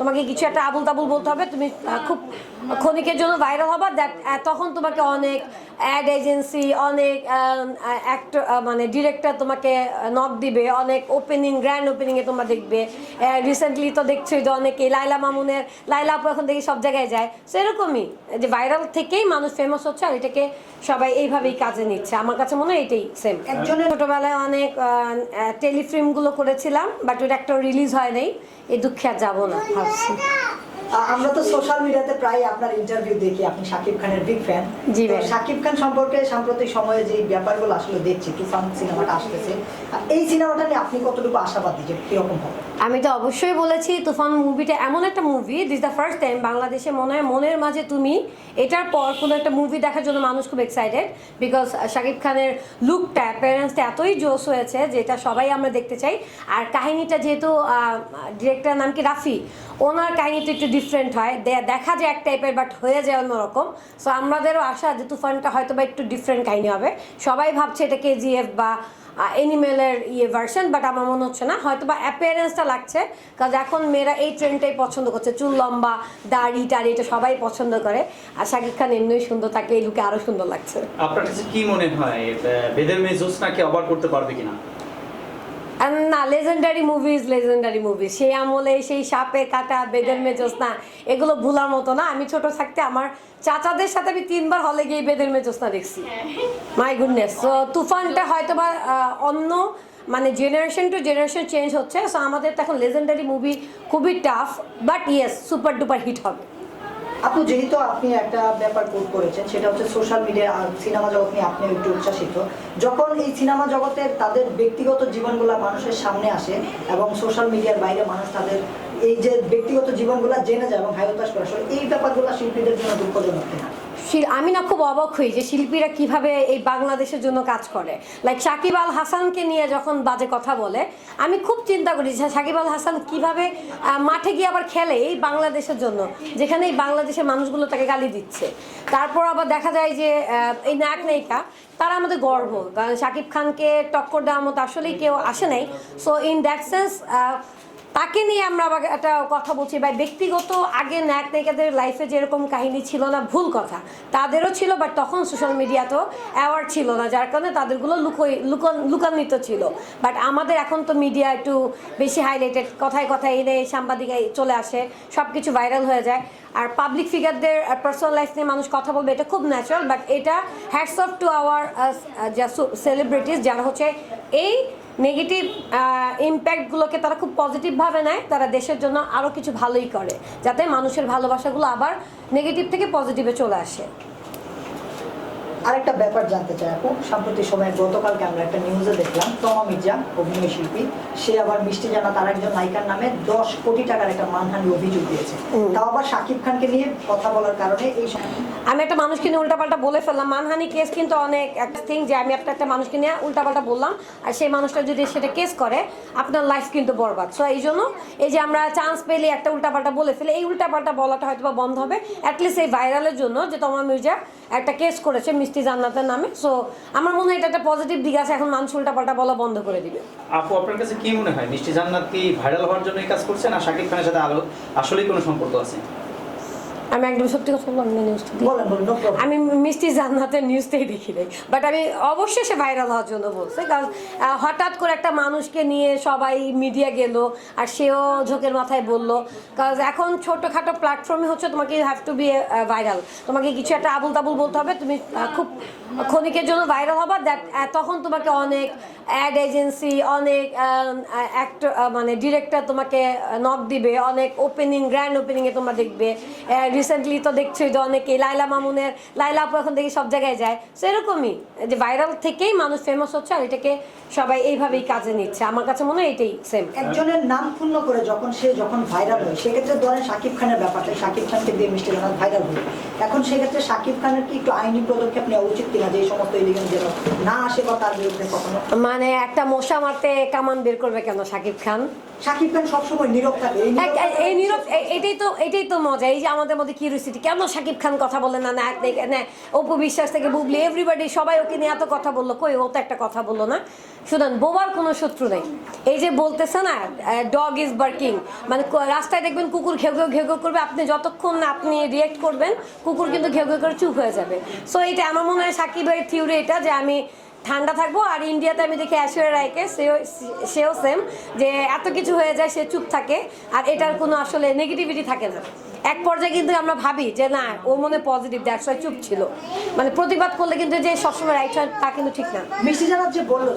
তোমাকে কিছু একটা আবুল তাবুল বলতে হবে। তুমি খুব ক্ষণিকের জন্য ভাইরাল হবা। দ্যাট তখন তোমাকে অনেক অ্যাড এজেন্সি অনেক অ্যাক্টর মানে ডিরেক্টর তোমাকে নক দিবে। অনেক ওপেনিং গ্র্যান্ড ওপেনিংয়ে তোমরা দেখবে। রিসেন্টলি তো দেখছোই যে অনেকে লাইলা মামুনের লাইলা আপু এখন দেখি সব জায়গায় যায়। সো এরকমই যে ভাইরাল থেকেই মানুষ ফেমাস হচ্ছে আর এটাকে সবাই এইভাবেই কাজে নিচ্ছে। আমার কাছে মনে হয় এটাই সেম একজনের ছোটবেলায় অনেক টেলিফিল্মগুলো করেছিলাম বাট ওটা একটা রিলিজ হয় নাই। এই দুঃখে আর যাব না ভাবছি। আমরা তো সোশ্যাল মিডিয়াতে প্রায় আপনার ইন্টারভিউ দেখি আপনি সাকিব খানের বিগ ফ্যান জি। শাকিব খান সম্পর্কে সাম্প্রতিক সময়ে যে ব্যাপারগুলো আসলে দেখছি তুফান সিনেমাটা আসতেছে। আর এই সিনেমাটা নিয়ে আপনি কতটুকু আশাবাদী যে কীরকম হবে? আমি তো অবশ্যই বলেছি, তুফান মুভিটা এমন একটা movie this the first time বাংলাদেশে মনে হয় মনের মাঝে তুমি এটার পর কোনো একটা মুভি দেখার জন্য মানুষ খুব এক্সাইটেড বিকজ শাকিব খানের লুকটা অ্যাপিয়ারেন্সটা এতই জোস হয়েছে যে এটা সবাই আমরা দেখতে চাই। আর কাহিনীটা যেহেতু ডিরেক্টর নাম কি? রাফি। ওনার কাহিনীটা একটু ডিফারেন্ট হয়। দেখা যায় এক টাইপের বাট হয়ে যায় অন্যরকম। সো আমাদেরও আশা যে তুফানটা হয়তো বা একটু ডিফারেন্ট কাহিনী হবে। সবাই ভাবছে এটা কেজিএফ বা এনিমেলের ইয়ে ভার্সন বাট আমার মনে হচ্ছে না। হয়তো বা অ্যাপিয়ারেন্সটা লাগছে, কারণ এখন মেয়েরা এই ট্রেন্ডটাই পছন্দ করছে। চুল লম্বা, দাড়ি, টাড়ি, এটা সবাই পছন্দ করে। আর শাকিব খান এমনিই সুন্দর থাকে, এই লুকে আরও সুন্দর লাগছে। আপনার কাছে কি মনে হয় বেদের মেয়ে জোসনাকে অবার করতে পারবে কিনা? না লেজেন্ডারি মুভিজ লেজেন্ডারি মুভি সেই আমলে সেই সাপে কাটা বেদের মেজোস না এগুলো ভুলার মতো না। আমি ছোট থাকতে আমার চাচাদের সাথে আমি তিনবার হলে গিয়ে বেদের মেজোস না দেখছি মাই গুডনেস তো তুফানটা হয়তো বা অন্য মানে জেনারেশন টু জেনারেশন চেঞ্জ হচ্ছে। সো আমাদের তো এখন লেজেন্ডারি মুভি খুবই tough but yes super duper hit হবে। আপু যেহেতু আপনি একটা ব্যাপার কোট করেছেন, সেটা হচ্ছে সোশ্যাল মিডিয়া সিনেমা জগৎ নিয়ে আপনি একটু উচ্ছ্বাসিত। যখন এই সিনেমা জগতের তাদের ব্যক্তিগত জীবনগুলা মানুষের সামনে আসে এবং সোশ্যাল মিডিয়ার বাইরে মানুষ তাদের এই যে ব্যক্তিগত জীবনগুলা জেনে যায় এবং হায়তাস করে এই ব্যাপারগুলো শিল্পীদের জন্য দুঃখজনক আমি না খুব অবাক হই যে শিল্পীরা কীভাবে এই বাংলাদেশের জন্য কাজ করে। লাইক সাকিব আল হাসানকে নিয়ে যখন বাজে কথা বলে, আমি খুব চিন্তা করি যে সাকিব আল হাসান কীভাবে মাঠে গিয়ে আবার খেলে এই বাংলাদেশের জন্য, যেখানে এই বাংলাদেশের মানুষগুলো তাকে গালি দিচ্ছে। তারপর আবার দেখা যায় যে এই নায়ক নায়িকা, তারা আমাদের গর্ব। কারণ শাকিব খানকে টক্কর দেওয়ার মতো আসলেই কেউ আসে নাই। সো ইন দ্যাট সেন্স তাকে নিয়ে আমরা আবার একটা কথা বলছি। ভাই, ব্যক্তিগত আগে ন্যাক নায়িকাদের লাইফে যেরকম কাহিনী ছিল না, ভুল কথা। তাদেরও ছিল বাট তখন সোশ্যাল মিডিয়াতেও অ্যাওয়ার্ড ছিল না, যার কারণে তাদেরগুলো লুকোই লুকন, লুকান্বিত ছিল। বাট আমাদের এখন তো মিডিয়া একটু বেশি হাইলাইটেড কথায় কথায় এনে সাংবাদিক চলে আসে সব কিছু ভাইরাল হয়ে যায়। আর পাবলিক ফিগারদের পার্সোনাল লাইফ নিয়ে মানুষ কথা বলবে, এটা খুব ন্যাচারাল বাট এটা hats off to our celebrities যারা হচ্ছে এই নেগেটিভ ইম্প্যাক্টগুলোকে তারা খুব পজিটিভভাবে নেয়, তারা দেশের জন্য আরও কিছু ভালোই করে, যাতে মানুষের ভালোবাসাগুলো আবার নেগেটিভ থেকে পজিটিভে চলে আসে। আরেকটা ব্যাপার জানতে চাই আপু। সাম্প্রতিক সময়ে গতকালকে আমরা একটা নিউজে দেখলাম তমা মির্জা অভিনয় শিল্পী সে আবার মিষ্টি জানা তার একজন নায়িকার নামে দশ কোটি টাকার একটা মানহানি অভিযোগ দিয়েছে। তাও আবার শাকিব খানকে নিয়ে কথা বলার কারণে এই আমি একটা মানুষকে নিয়ে উল্টাপাল্টা বলে ফেললাম। মানহানি কেস কিন্তু অনেক একটা থিং যে আমি একটা একটা মানুষকে নিয়ে উল্টাপাল্টা বললাম। আর সেই মানুষটা যদি সেটা কেস করে আপনার লাইফ কিন্তু বরবাদ। সো এই জন্য এই যে আমরা চান্স পেলে একটা উল্টাপাল্টা বলে ফেলে এই উল্টাপাল্টা বলাটা হয়তো বা বন্ধ হবে। অ্যাটলিস্ট এই ভাইরালের জন্য যে তোমার মির্জা একটা কেস করেছে মিষ্টি জান্নাতের নামে। সো আমার মনে হয় এটা একটা পজিটিভ দিক আছে, এখন মানুষ উল্টাপাল্টা বলা বন্ধ করে দিবে। আপু, আপনার কাছে কি মনে হয়? মিষ্টি জান্নাত কি ভাইরাল হওয়ার জন্য এই কাজ করছে না শাকিব খানের সাথে আসলেই কোনো সম্পর্ক আছে? আমি একদম সত্যি কথা বললাম আমি নিউজটা. আমি মিষ্টি জান্নাতের নিউজটাই দেখি নাই। বাট আমি অবশ্যই সে ভাইরাল হওয়ার জন্য বলছে কারণ হঠাৎ করে একটা মানুষকে নিয়ে সবাই মিডিয়া গেল আর সেও ঝোঁকের মাথায় বলল। কারণ এখন ছোটোখাটো প্ল্যাটফর্মে হচ্ছে তোমাকে হ্যাভ টু বি ভাইরাল তোমাকে কিছু একটা আবুল তাবুল বলতে হবে তুমি খুব ক্ষণিকের জন্য ভাইরাল হবা দ্যাট তখন তোমাকে অনেক অ্যাড এজেন্সি অনেক অ্যাক্টর মানে ডিরেক্টর তোমাকে নক দিবে অনেক ওপেনিং গ্র্যান্ড ওপেনিংয়ে তোমরা দেখবে। রিসেন্টলি তো দেখছোই যে অনেকে লাইলা মামুনের লাইলা আপু এখন দেখি সব জায়গায় যায়। সো এরকমই যে ভাইরাল থেকেই মানুষ ফেমাস হচ্ছে আর এটাকে সবাই এইভাবেই কাজে নিচ্ছে। আমার কাছে মনে হয় এটাই সেম একজনের নাম পূর্ণ করে যখন সে যখন ভাইরাল হয় সেক্ষেত্রে ধরেন শাকিব খানের ব্যাপারটা শাকিব খানকে দিয়ে মিষ্টি জানাত ভাইরাল হলো এখন সেক্ষেত্রে শাকিব খানের কি একটু আইনি পদক্ষেপ নেওয়া উচিত কিনা যে এই সমস্ত এলিগেন্স যেন না আসে বা তার বিরুদ্ধে কখনো? মানে একটা মশা মারতে কামান বের করবে কেন শাকিব খান? শাকিব খান সবসময় নীরব থাকে এই নীরব এটাই তো এটাই তো মজা এই যে আমাদের মধ্যে কিউরিসিটি কেন শাকিব খান কথা বলে না? নায়ক না অপু বিশ্বাস থেকে বুবলি এভরিবাডি সবাই ওকে নিয়ে এত কথা বলল কই ও তো একটা কথা বলল না? শুনুন বোবার কোনো শত্রু নেই। এই যে বলতেছে না ডগ ইজ বার্কিং মানে রাস্তায় দেখবেন কুকুর ঘেউ ঘেউ ঘেউ ঘেউ করবে আপনি যতক্ষণ না আপনি রিয়েক্ট করবেন কুকুর কিন্তু ঘেউ ঘেউ করে চুপ হয়ে যাবে। সো এটা আমার মনে হয় সাকিবের থিওরি এটা যে আমি ঠান্ডা থাকব আর ইন্ডিয়াতে আমি দেখি ঐশ্বর্য রায়কে সেও সেও সেম যে এত কিছু হয়ে যায় সে চুপ থাকে, আর এটার কোনো আসলে নেগেটিভিটি থাকে না। এক পর্যায়ে কিন্তু আমরা ভাবি যে না, ও মনে পজিটিভ দ্যাটস ওয়াই চুপ ছিল। মানে প্রতিবাদ করলে কিন্তু যে সবসময় রাইট হয়, তা কিন্তু ঠিক না। মিষ্টি জানার যে বলল